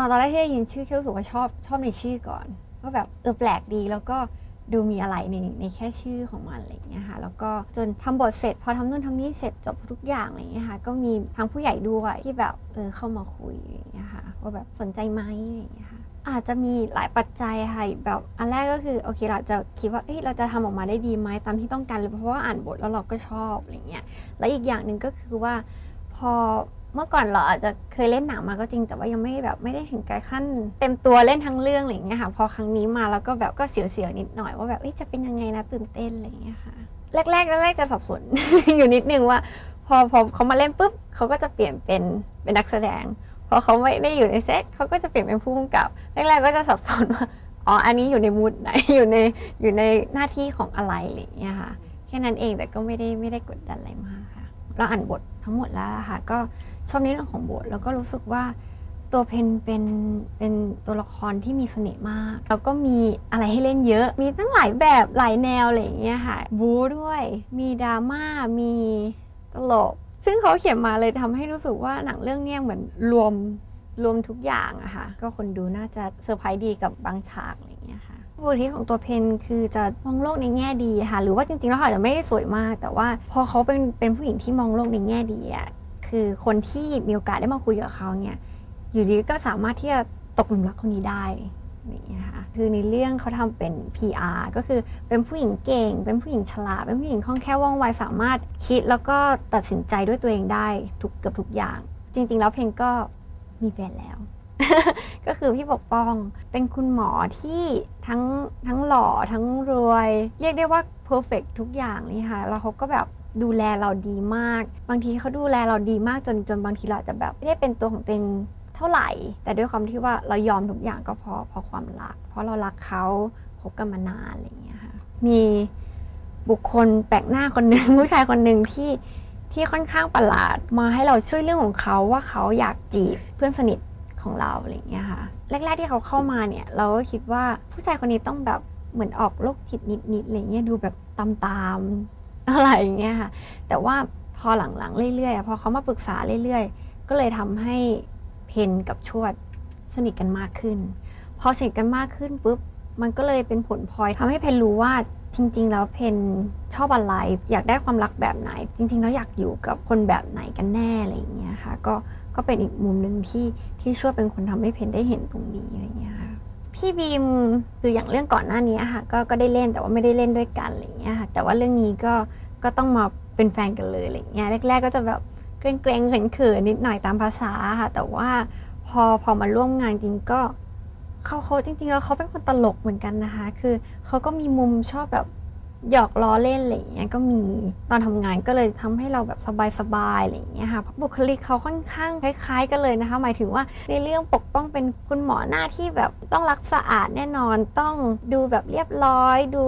อนตอนแรกที่ได้ยินชื่อแค่รู้สึกว่าชอบชอบในชื่อก่อนว่าแบบเออแปลกดีแล้วก็ดูมีอะไรในในแค่ชื่อของมันอะไรอย่างเงี้ยค่ะแล้วก็จนทำบทเสร็จ พอทำนู่นทำนี่เสร็จจบทุกอย่างอะไรอย่างเงี้ยค่ะก็มีทางผู้ใหญ่ด้วยที่แบบเออเข้ามาคุยอย่างเงี้ยค่ะว่าแบบสนใจไหมอะไรอย่างเงี้ยค่ะอาจจะมีหลายปัจจัยค่ะแบบอันแรกก็คือโอเคเราจะคิดว่าเอ้เราจะทำออกมาได้ดีไหมตามที่ต้องการหรือเพราะว่าอ่านบทแล้วเราก็ชอบอะไรเงี้ยแล้วอีกอย่างหนึ่งก็คือว่าพอ เมื่อก่อนเราอาจจะเคยเล่นหนังมาก็จริง แต่ว่ายังไม่แบบไม่ได้ถึงกับขั้น เต็มตัวเล่นทั้งเรื่องอะไรอย่างเงี้ยค่ะพอครั้งนี้มาแล้วก็แบบก็เสียวๆนิดหน่อยว่าแบบจะเป็นยังไงนะตื่นเต้นอะไรอย่างเงี้ยค่ะแรกๆแรกๆจะสับสนอยู่นิดนึงว่า พอพอเขามาเล่นปุ๊บเขาก็จะเปลี่ยนเป็นเป็นนักแสดงพอเขาไม่ได้อยู่ในเซตเขาก็จะเปลี่ยนเป็นผู้กำกับแรกๆก็จะสับสนว่าอ๋ออันนี้อยู่ในมูดไหนอยู่ในอยู่ในหน้าที่ของอะไรอะไรอย่างเงี้ยค่ะแค่นั้นเองแต่ก็ไม่ได้ไม่ได้กดดันอะไรมากค่ะเราอ่านบท ทั้งหมดแล้วค่ะก็ชอบในเรื่องของบทแล้วก็รู้สึกว่าตัวเพนเป็นเป็นตัวละครที่มีเสน่ห์มาก แล้วก็มีอะไรให้เล่นเยอะ มีทั้งหลายแบบหลายแนวอะไรอย่างเงี้ยค่ะบู๊ด้วย มีดราม่ามีตลก ซึ่งเขาเขียนมาเลยทำให้รู้สึกว่าหนังเรื่องเนี้ยเหมือนรวมรวมทุกอย่างอะค่ะ ก็คนดูน่าจะเซอร์ไพรส์ดีกับบางฉากอะไรอย่างเงี้ยค่ะ บุคลิกของตัวเพนคือจะมองโลกในแง่ดีค่ะ หรือว่าจริงๆแล้วเขาอาจจะไม่ได้สวยมาก แต่ว่าพอเขาเป็นเป็นผู้หญิงที่มองโลกในแง่ดีอะคือคนที่มีโอกาสได้มาคุยกับเขาเนี่ยอยู่ดีก็สามารถที่จะตกหลุมรักคนนี้ได้นี่ค่ะคือในเรื่องเขาทำเป็น PR ก็คือเป็นผู้หญิงเก่ง เป็นผู้หญิงฉลาด เป็นผู้หญิงคล่องแคล่วว่องไวสามารถคิดแล้วก็ตัดสินใจด้วยตัวเองได้ทุกเกือบทุกอย่าง จริง ๆ แล้วเพลงก็มีแฟนแล้ว ก็คือพี่ปกป้องเป็นคุณหมอที่ ทั้งทั้งหล่อทั้งรวย เรียกได้ว่าเพอร์เฟกทุกอย่างนี่ค่ะแล้วเขาก็แบบดูแลเราดีมาก บางทีเขาดูแลเราดีมากจนจนบางทีเราจะแบบไม่ได้เป็นตัวของตัวเองเท่าไหร่ แต่ด้วยความที่ว่าเรายอมทุกอย่างก็เพราะเพราะความรัก เพราะเรารักเขาคบกันมานานอะไรอย่างเงี้ยค่ะมีบุคคลแปลกหน้าคนหนึ่งผู้ชายคนหนึ่งที่ที่ค่อนข้างประหลาดมาให้เราช่วยเรื่องของเขาว่าเขาอยากจีบเพื่อนสนิท ของเราอะไรอย่างเงี้ยค่ะ แรก ๆที่เขาเข้ามาเนี่ย เราก็คิดว่าผู้ชายคนนี้ต้องแบบเหมือนออกโรคจิตนิดๆอะไรเงี้ยดูแบบตามอะไรอย่างเงี้ยค่ะ แต่ว่าพอหลังๆเรื่อยๆพอเขามาปรึกษาเรื่อยๆ ก็เลยทำให้เพนกับชวดสนิทกันมากขึ้น พอสนิทกันมากขึ้นปุ๊บมันก็เลยเป็นผลพลอยทำให้เพนรู้ว่าจริง ๆ แล้วเพนชอบอะไรอยากได้ความรักแบบไหน จริง ๆ แล้วอยากอยู่กับคนแบบไหนกันแน่อะไรอย่างเงี้ยค่ะ ก็ ก็เป็นอีกมุมหนึ่งที่ที่ช่วยเป็นคนทำให้เพนได้เห็นตรงนี้อะไรเงี้ยค่ะพี่บีมคืออย่างเรื่องก่อนหน้านี้ค่ะก็ก็ได้เล่นแต่ว่าไม่ได้เล่นด้วยกันอะไรเงี้ยค่ะแต่ว่าเรื่องนี้ก็ก็ต้องมาเป็นแฟนกันเลยอะไรเงี้ยแรก ๆ ก็จะแบบเกรงๆเขินๆนิดหน่อยตามภาษาค่ะ แต่ว่าพอพอมาร่วมงานจริงก็เขาเขาจริงๆแล้วเขาเป็นคนตลกเหมือนกันนะคะ คือเขาก็มีมุมชอบแบบ หยอกล้อเล่นอะไรอย่างเงี้ยก็มีตอนทำงานก็เลยทำให้เราแบบสบายๆอะไรอย่างเงี้ยค่ะบุคลิกเขาค่อนข้างคล้ายๆ กันเลยนะคะ หมายถึงว่าในเรื่องปกป้องเป็นคุณหมอหน้าที่แบบต้องรักสะอาดแน่นอนต้องดูแบบเรียบร้อย ดู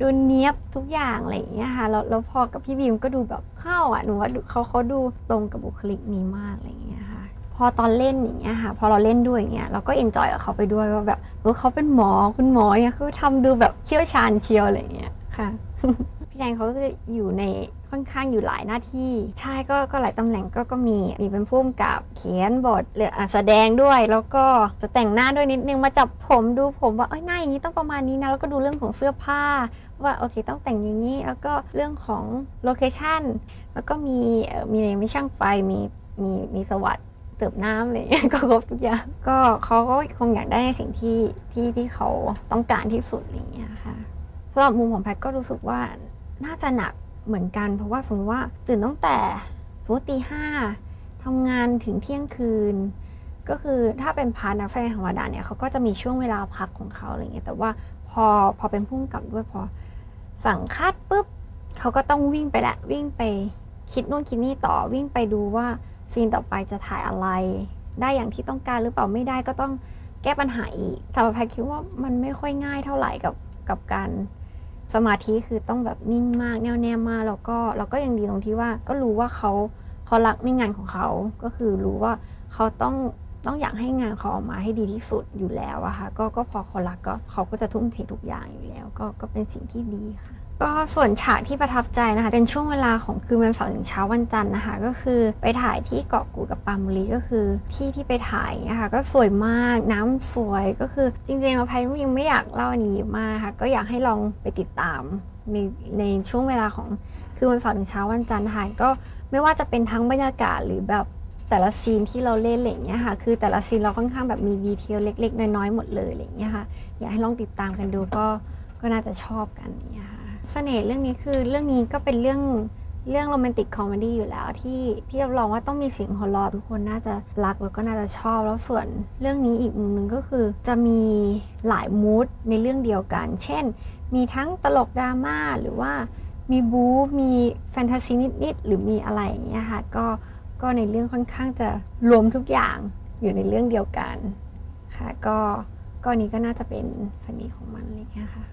ดูเนี้ยบทุกอย่างอะไรอย่างเงี้ยค่ะแล้วแล้วพอกับพี่บีมก็ดูแบบเข้าอะหนูว่าเขาเขาดูตรงกับบุคลิกนี้มากอะไรอย่างเงี้ยค่ะพอตอนเล่นอย่างเงี้ยค่ะ พอเราเล่นด้วยอย่างเงี้ยเราก็เอนจอยกับเขาไปด้วยว่าแบบเออเขาเป็นหมอคุณหมอเนี่ยเขาทำดูแบบเชี่ยวชาญเชียวอะไรอย่างเงี้ย ค่ะ พี่แดงเขาก็จะอยู่ในค่อนข้างอยู่หลายหน้าที่ ใช่ก็ก็หลายตำแหน่งก็ก็มี มีเป็นผู้กำกับเขียนบทหรืออแสดงด้วย แล้วก็จะแต่งหน้าด้วยนิดนึงมาจับผมดูผมว่าเอ้ยหน้าอย่างนี้ต้องประมาณนี้นะ แล้วก็ดูเรื่องของเสื้อผ้า ว่าโอเคต้องแต่งอย่างนี้ แล้วก็เรื่องของโลเคชั่น แล้วก็มีเอ่อมีมีช่างไฟ มีมีมีสวัสดเติบน้ำอะไรอย่างเงี้ยก็ครบทุกอย่างก็เขาก็คงอยากได้ในสิ่งที่ที่ที่เขาต้องการที่สุดอะไรอย่างเงี้ยค่ะำหรับมุมของแพทก็รู้สึกว่าน่าจะหนักเหมือนกัน เพราะว่าสมมติว่าตื่นตั้งแต่สมมติตีห้าทำงานถึงเที่ยงคืน ก็คือถ้าเป็นพาร์ทนักแสดงธรรมดาเนี่ยเขาก็จะมีช่วงเวลาพักของเขาอะไรเงี้ยแต่ว่าพอพอเป็นผู้กำกับด้วยพอสั่งคัดปุ๊บเขาก็ต้องวิ่งไปละวิ่งไปคิดนู่นคิดนี่ต่อวิ่งไปดูว่าซีนต่อไปจะถ่ายอะไร ได้อย่างที่ต้องการหรือเปล่าไม่ได้ก็ต้องแก้ปัญหาอีกสำหรับแพทคิดว่ามันไม่ค่อยง่ายเท่าไหร่กับกับการ สมาธิคือต้องแบบนิ่งมากแน่วแน่มากแล้วก็เราก็ยังดีตรงที่ว่าก็รู้ว่าเขาเขารักในงานของเขาก็คือรู้ว่าเขาต้องต้องอยากให้งานเขาออกมาให้ดีที่สุดอยู่แล้วอะค่ะก็ก็พอเขารักก็เขาก็จะทุ่มเททุกอย่างอยู่แล้ว ก็ก็เป็นสิ่งที่ดีค่ะ ก็ส่วนฉากที่ประทับใจนะคะ เป็นช่วงเวลาของคืนวันเสาร์ถึงเช้าวันจันทร์นะคะ ก็คือไปถ่ายที่เกาะกูดกับปามุรีก็คือที่ที่ไปถ่ายนี่ยค่ะก็สวยมากน้ำสวยก็คือจริงๆเราพายยังไม่อยากเล่าอันนี้เยอะมากค่ะ ก็อยากให้ลองไปติดตามในในช่วงเวลาของคืนวันเสาร์ถึงเช้าวันจันทร์ค่ะก็ไม่ว่าจะเป็นทั้งบรรยากาศหรือแบบแต่ละซีนที่เราเล่นอะไรอย่างเงี้ยค่ะ คือแต่ละซีนเราค่อนข้างแบบมีดีเทลเล็ก ๆ น้อยๆหมดเลยอะไรอย่างเงี้ยค่ะ อยากให้ลองติดตามกันดูก็ก็น่าจะชอบกันเงี้ยค่ะ เสน่ห์เรื่องนี้คือเรื่องนี้ก็เป็นเรื่องเรื่องโรแมนติกคอมเมดี้อยู่แล้วที่ที่รับรองว่าต้องมีเสียงหัวเราะทุกคนน่าจะรักแล้วก็น่าจะชอบแล้วส่วนเรื่องนี้อีกมุมหนึ่งก็คือ จะมีหลายมูดในเรื่องเดียวกัน เช่น มีทั้งตลกดราม่าหรือว่ามีบู๊มีแฟนตาซีนิดๆหรือมีอะไรอย่างเงี้ยค่ะก็ก็ในเรื่องค่อนข้างจะรวมทุกอย่างอยู่ในเรื่องเดียวกันค่ะก็ก็นี้ก็น่าจะเป็นเสน่ห์ของมันอะไรอย่างเงี้ยค่ะ